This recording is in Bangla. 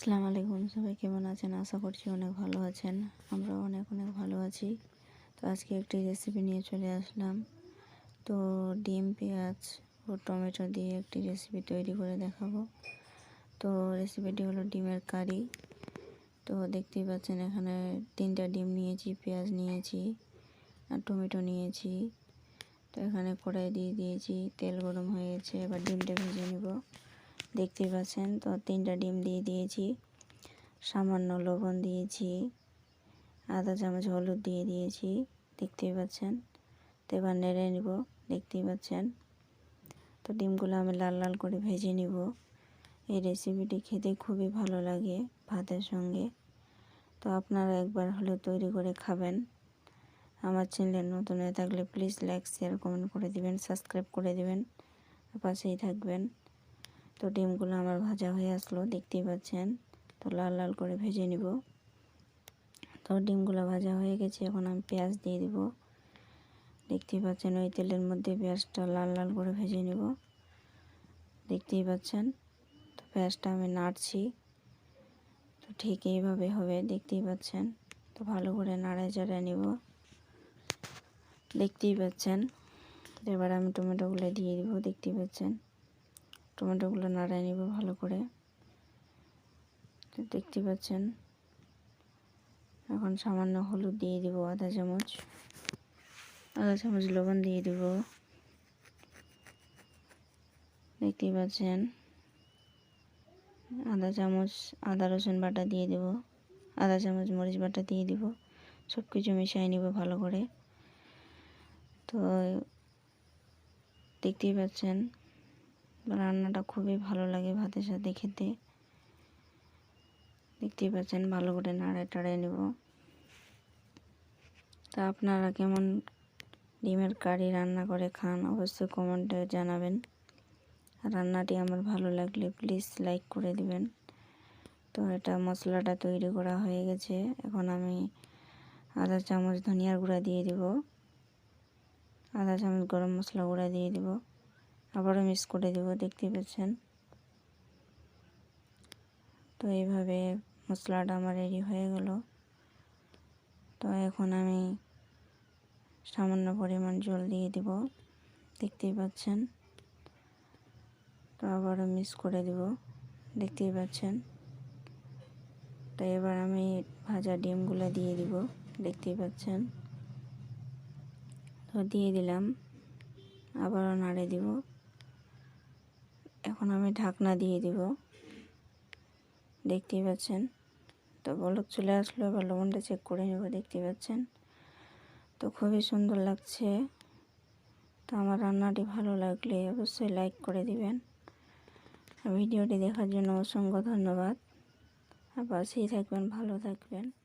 আসসালামু আলাইকুম। সবাই কেমন আছেন? আশা করছি অনেক ভালো আছেন। আমরাও অনেক অনেক ভালো আছি। তো আজকে একটি রেসিপি নিয়ে চলে আসলাম। তো ডিম, পেঁয়াজ ও টমেটো দিয়ে একটি রেসিপি তৈরি করে দেখাবো। তো রেসিপিটি হলো ডিমের কারি। তো দেখতেই পাচ্ছেন এখানে তিনটা ডিম নিয়েছি, পেঁয়াজ নিয়েছি আর টমেটো নিয়েছি। তো এখানে কড়াই দিয়ে দিয়েছি, তেল গরম হয়ে গেছে। এবার ডিমটা ভেজে নেব। দেখতেই পাচ্ছেন। তো তিনটা ডিম দিয়ে দিয়েছি। সামান্য লবণ দিয়েছি। আধা চামচ হলুদ দিয়ে দিয়েছি। দেখতেই পাচ্ছেন। তো এবার নেড়ে নিব। দেখতেই পাচ্ছেন। তো ডিমগুলো আমি লাল লাল করে ভেজে নিব। এই রেসিপিটি খেতে খুবই ভালো লাগে ভাতের সঙ্গে। তো আপনারা একবার হলেও তৈরি করে খাবেন। আমার চ্যানেলে নতুন হয়ে থাকলে প্লিজ লাইক, শেয়ার, কমেন্ট করে দিবেন, সাবস্ক্রাইব করে দিবেন। পাশেই থাকবেন। তো ডিমগুলো আমার ভাজা হয়ে আসলো, দেখতেই পাচ্ছেন। তো লাল লাল করে ভেজে নিব। তো ডিমগুলো ভাজা হয়ে গেছে, এখন আমি পেঁয়াজ দিয়ে দিব। দেখতেই পাচ্ছেন ওই তেলের মধ্যে পেঁয়াজটা লাল লাল করে ভেজে নিব। দেখতেই পাচ্ছেন, তো পেঁয়াজটা আমি নাড়ছি। তো ঠিক এইভাবে হবে, দেখতেই পাচ্ছেন। তো ভালো করে নাড়াই চাড়াই নিব। দেখতেই পাচ্ছেন এবার আমি টমেটোগুলো দিয়ে দিব, দেখতেই পাচ্ছেন। টমেটোগুলো নাড়ায় নিব ভালো করে। দেখতে পাচ্ছেন। এখন সামান্য হলুদ দিয়ে দিব আধা চামচ। আধা চামচ লবণ দিয়ে দিব। দেখতেই পাচ্ছেন। আধা চামচ, আদা রসুন বাটা দিয়ে দেব। আধা চামচ মরিচ বাটা দিয়ে দিব। সব কিছু মিশিয়ে নিব ভালো করে। তো দেখতেই পাচ্ছেন। রান্নাটা খুবই ভালো লাগে ভাতের সাথে খেতে। দেখতেই পাচ্ছেন ভালো করে নাড়ায় টাড়ায় নেব। তা আপনারা কেমন ডিমের কারি রান্না করে খান অবশ্যই কমেন্টে জানাবেন। রান্নাটি আমার ভালো লাগলে প্লিজ লাইক করে দিবেন। তো এটা মশলাটা তৈরি করা হয়ে গেছে। এখন আমি আধা চামচ ধনিয়ার গুঁড়া দিয়ে দিব। আধা চামচ গরম মশলা গুঁড়া দিয়ে দিব। আবারও মিক্স করে দেব দেখতে পাচ্ছেন। তো এইভাবে মশলাটা আমার রেডি হয়ে গেল। তো এখন আমি সামান্য পরিমাণ জল দিয়ে দেব, দেখতেই পাচ্ছেন। তো আবারও মিক্স করে দেব, দেখতেই পাচ্ছেন। তো এবার আমি ভাজা ডিমগুলো দিয়ে দিব, দেখতেই পাচ্ছেন। তো দিয়ে দিলাম, আবারও নাড়ে দিব। এখন আমি ঢাকনা দিয়ে দিব। দেখতেই পাচ্ছেন? তো বলক চলে আসলো, এবার লবণটা চেক করে নেব দেখতে পাচ্ছেন? তো খুবই সুন্দর লাগছে। তো আমার রান্নাটি ভালো লাগলে অবশ্যই লাইক করে দিবেন। ভিডিওটি দেখার জন্য অসংখ্য ধন্যবাদ। আর পাশেই থাকবেন, ভালো থাকবেন।